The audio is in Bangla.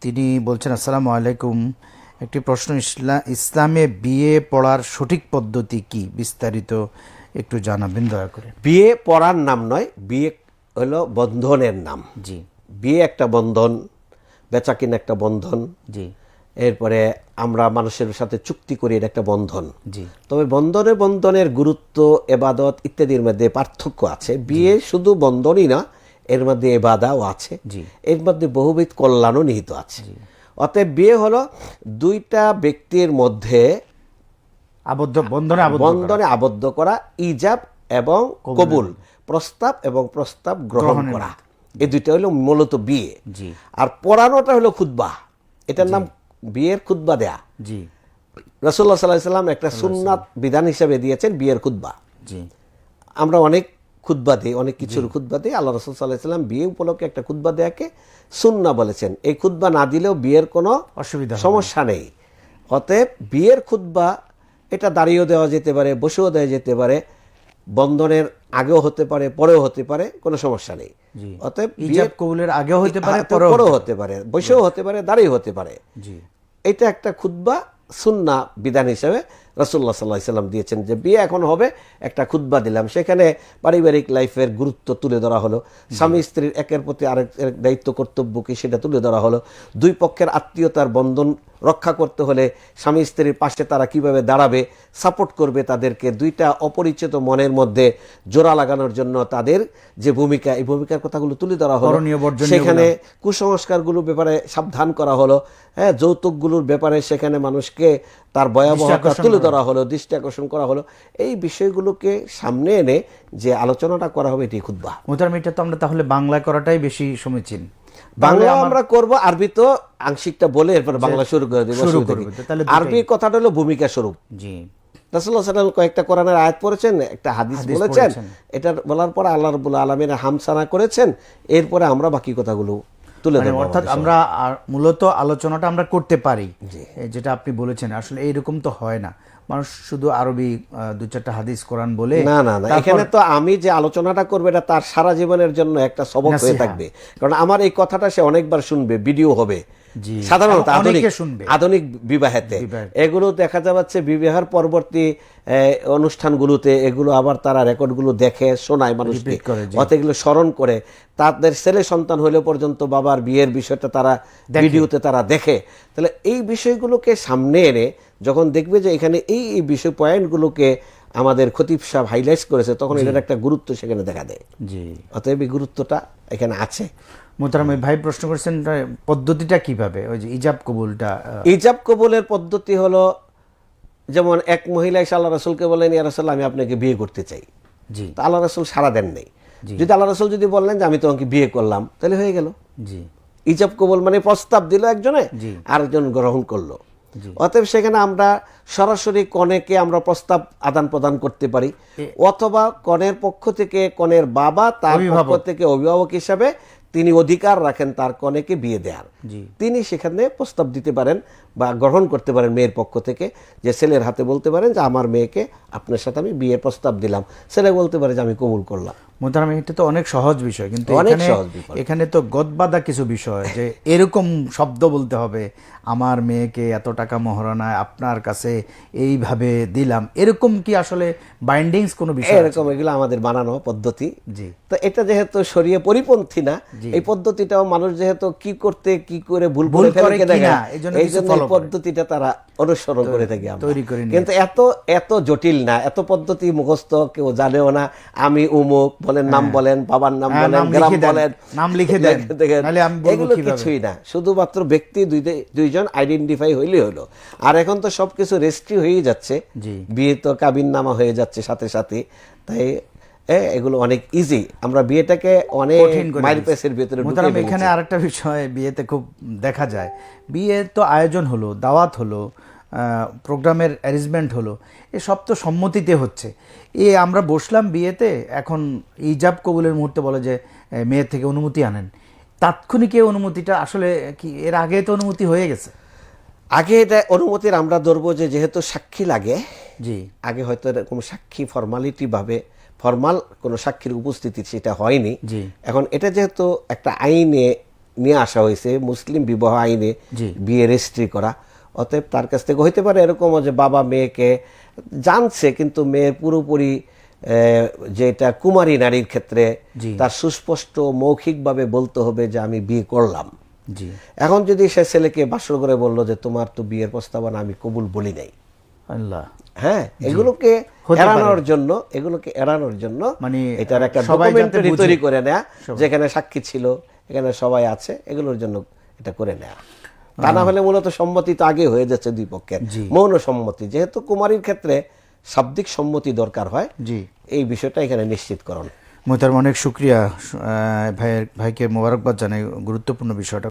তিনি বলছেন আসসালামু আলাইকুম। একটি প্রশ্ন ইসলা- ইসলামে বিয়ে পড়ার সঠিক পদ্ধতি কি? বিস্তারিত একটু জানাবেন দয়া করে। বিয়ে পড়ার নাম নয় বিয়ে হলো বন্ধনের নাম। জি। বিয়ে একটা বন্ধন বেচাকিন একটা বন্ধন। জি। এরপরে আমরা মানুষের সাথে চুক্তি করি এটা একটা বন্ধন। জি। তবে বন্ধনে বন্ধনের গুরুত্ব এবাদত ইত্যাদির মধ্যে পার্থক্য আছে। বিয়ে শুধু বন্ধনই না এর মধ্যে এবাদাও আছে। এর মধ্যে বহুবিধ কল্যাণও নিহিত আছে। অতএব বিয়ে হলো দুইটা ব্যক্তির মধ্যে আবদ্ধ বন্ধনে। বন্ধনে আবদ্ধ করা ইজাব এবং কবুল। প্রস্তাব এবং প্রস্তাব গ্রহণ করা। এই দুইটা হলো মূলত বিয়ে। আর পড়ানোটা হলো খুতবা। এটার নাম বিয়ের খুতবা দেয়া। জি। রসুল্লাহ সাল্লাহ সাল্লাম একটা সুন্নাত বিধান হিসেবে দিয়েছেন বিয়ের জি। আমরা অনেক খুতবা দিই অনেক কিছুর খুতবা দিই আল্লাহ রসুল সাল্লাহ সাল্লাম বিয়ে উপলক্ষে একটা খুতবা দেয়াকে সুন্না বলেছেন। এই খুতবা না দিলেও বিয়ের কোনো অসুবিধা সমস্যা নেই। অতএব বিয়ের খুতবা এটা দাঁড়িয়েও দেওয়া যেতে পারে বসেও দেওয়া যেতে পারে বন্ধনের আগেও হতে পারে পরেও হতে পারে কোনো সমস্যা নেই। অতএব ইজাব বিয়ের কবুলের আগেও হতে পারে পরেও পরেও হতে পারে। বসেও হতে পারে দাঁড়িয়ে হতে পারে। এটা একটা খুদ্া সুন্না বিধান হিসেবে রসুল্লাহ সাল্লাহ সাল্লাম দিয়েছেন যে বিয়ে এখন হবে একটা খুদ্া দিলাম। সেখানে পারিবারিক লাইফের গুরুত্ব তুলে ধরা হলো। স্বামী স্ত্রীর একের প্রতি আরেক দায়িত্ব কর্তব্য কি সেটা তুলে ধরা হলো। দুই পক্ষের আত্মীয়তার বন্ধন রক্ষা করতে হলে স্বামী স্ত্রীর পাশে তারা কীভাবে দাঁড়াবে সাপোর্ট করবে তাদেরকে দুইটা অপরিচিত মনের মধ্যে জোড়া লাগানোর জন্য তাদের যে ভূমিকা এই ভূমিকার কথাগুলো তুলে ধরা হলো। সেখানে কুসংস্কারগুলোর ব্যাপারে সাবধান করা হলো। হ্যাঁ যৌতুকগুলোর ব্যাপারে সেখানে মানুষকে তার ভয়াবহতা তুলে ধরা হলো দৃষ্টি আকর্ষণ করা হলো এই বিষয়গুলোকে সামনে এনে যে আলোচনাটা করা হবে এটি খুদ্া মোতার মিটা তো আমরা তাহলে বাংলা করাটাই বেশি সমীচীন বাংলা আমরা করব আরবি তো আংশিকটা বলে এরপর বাংলা শুরু করে দেবো আরবি কথাটা হলো ভূমিকা স্বরূপ। জি। রাসুল্লাহ সাল্লাম কয়েকটা কোরআনের আয়াত পড়েছেন একটা হাদিস বলেছেন। এটা বলার পরে আল্লাহ হামসানা করেছেন এরপরে আমরা বাকি কথাগুলো তুলে মানে দেবো অর্থাৎ আমরা মূলত আলোচনাটা আমরা করতে পারি। যেটা আপনি বলেছেন আসলে এইরকম তো হয় না। মানুষ শুধু আরবি দু চারটা হাদিস কোরআন বলে না না না এখানে তো আমি যে আলোচনাটা করবে এটা তার সারা জীবনের জন্য একটা সবক হয়ে থাকবে কারণ আমার এই কথাটা সে অনেকবার শুনবে ভিডিও হবে। সাধারণত আধুনিক আধুনিক বিবাহেতে। এগুলো দেখা যাচ্ছে বিবাহের পরবর্তী অনুষ্ঠানগুলোতে এগুলো আবার তারা রেকর্ডগুলো দেখে শোনায় মানুষকে। অত এগুলো স্মরণ করে। তাদের ছেলে সন্তান হলে পর্যন্ত বাবার বিয়ের বিষয়টা তারা ভিডিওতে তারা দেখে। তাহলে এই বিষয়গুলোকে সামনে এনে যখন দেখবে যে এখানে এই এই বিষয় পয়েন্টগুলোকে আমাদের খতিব সাহেব হাইলাইট করেছে তখন এটার একটা গুরুত্ব সেখানে দেখা দেয়। জি। অতএব এই গুরুত্বটা এখানে আছে। মোতারাম ভাই প্রশ্ন করছেন পদ্ধতিটা কীভাবে? ওই যে ইজাব কবুলটা ইজাব কবুলের পদ্ধতি হলো যেমন এক মহিলা এসে আল্লাহ রসুলকে বলেন ইয়া রসুল আমি আপনাকে বিয়ে করতে চাই। জি। তো আল্লাহ রসুল সারা দেন নেই। যদি আল্লাহ রসুল যদি বললেন যে আমি তোমাকে বিয়ে করলাম তাহলে হয়ে গেল। জি। ইজাব কবুল মানে প্রস্তাব দিল একজনে আরেকজন গ্রহণ করল। অতএব সেখানে আমরা সরাসরি কনেকে আমরা প্রস্তাব আদান প্রদান করতে পারি। অথবা কনের পক্ষ থেকে কনের বাবা তার পক্ষ থেকে অভিভাবক হিসাবে তিনি অধিকার রাখেন তার কনেকে বিয়ে দেওয়ার তিনি সেখানে প্রস্তাব দিতে পারেন বা গ্রহণ করতে পারেন মেয়ের পক্ষ থেকে যে ছেলের হাতে বলতে পারেন যে আমার মেয়েকে আপনার সাথে আমি বিয়ের প্রস্তাব দিলাম। ছেলে বলতে পারে যে আমি কবুল করলাম। মোতারাম এটা তো অনেক সহজ বিষয় কিন্তু এখানে এখানে তো গদবাদা কিছু বিষয় যে এরকম শব্দ বলতে হবে আমার মেয়েকে এত টাকা মহারণায় আপনার কাছে এইভাবে দিলাম। এরকম কি আসলে বাইন্ডিংস কোনো বিষয় এরকম এগুলো আমাদের বানানো পদ্ধতি। জি। তো এটা যেহেতু সরিয়ে পরিপন্থী না এই পদ্ধতিটাও মানুষ যেহেতু কি করতে কি করে ভুল ভুল করে ফেলে করে কে কি দেখে না, না, এই জন্য। পদ্ধতিটা তারা অনুসরণ করে থাকি আমরা। তৈরি করে নিয়েছে। কিন্তু এত এত জটিল না এত পদ্ধতি মুখস্থ কেউ জানেও না আমি উমুক বলেন নাম বলেন বাবার নাম হ্যাঁ, বলেন গ্রাম বলেন নাম লিখে দেন। এগুলো কিছুই না। শুধুমাত্র ব্যক্তি দুইজন আইডেন্টিফাই হইলেই হলো। আর এখন তো সবকিছু রেস্ট্রি হয়ে যাচ্ছে। বিয়ে তো কাবিন নামা হয়ে যাচ্ছে সাথে সাথে। তাই এগুলো অনেক ইজি আমরা বিয়েটাকে অনেক মাইল পেসের ভিতরে মোতারাম এখানে আরেকটা বিষয় বিয়েতে খুব দেখা যায়। বিয়ে তো আয়োজন হলো দাওয়াত হলো। প্রোগ্রামের অ্যারেঞ্জমেন্ট হলো। এ সব তো সম্মতিতে হচ্ছে। এ আমরা বসলাম বিয়েতে এখন ইজাব কবুলের মুহূর্তে বলে যে মেয়ের থেকে অনুমতি আনেন। তাৎক্ষণিক এই অনুমতিটা আসলে কি এর আগে তো অনুমতি হয়ে গেছে? আগে এটা অনুমতির আমরা ধরবো যে যেহেতু সাক্ষী লাগে জি। আগে হয়তো এরকম সাক্ষী ফর্মালিটি ভাবে ফর্মাল কোনো সাক্ষীর উপস্থিতি সেটা হয়নি। জি। এখন এটা যেহেতু একটা আইনে নিয়ে আসা হয়েছে মুসলিম বিবাহ আইনে জি। বিয়ে রেজিস্ট্রি করা অতএব তার কাছ থেকে হইতে পারে এরকমও যে বাবা মেয়েকে জানছে কিন্তু মেয়ের পুরোপুরি যেটা কুমারী নারীর ক্ষেত্রে তার সুস্পষ্ট মৌখিকভাবে বলতে হবে যে আমি বিয়ে করলাম। এখন যদি সে ছেলেকে বাসর করে বলল যে তোমার তো বিয়ের প্রস্তাবনা আমি কবুল বলি নাই। হ্যাঁ এগুলোকে এড়ানোর জন্য এগুলোকে এড়ানোর জন্য মানে, এটার একটা ডকুমেন্টারি তৈরি করে নেয়া যেখানে সাক্ষী ছিল এখানে সবাই আছে এগুলোর জন্য এটা করে নেয়া। তা না হলে মূলত সম্মতি তো আগে হয়ে যাচ্ছে দুই পক্ষের। মৌন সম্মতি। যেহেতু কুমারীর ক্ষেত্রে শাব্দিক সম্মতি দরকার হয় জি। এই বিষয়টা এখানে নিশ্চিত নিশ্চিতকরণ মোহতার অনেক শুক্রিয়া ভাইয়ের ভাইকে মোবারকবাদ জানাই। গুরুত্বপূর্ণ বিষয়টা।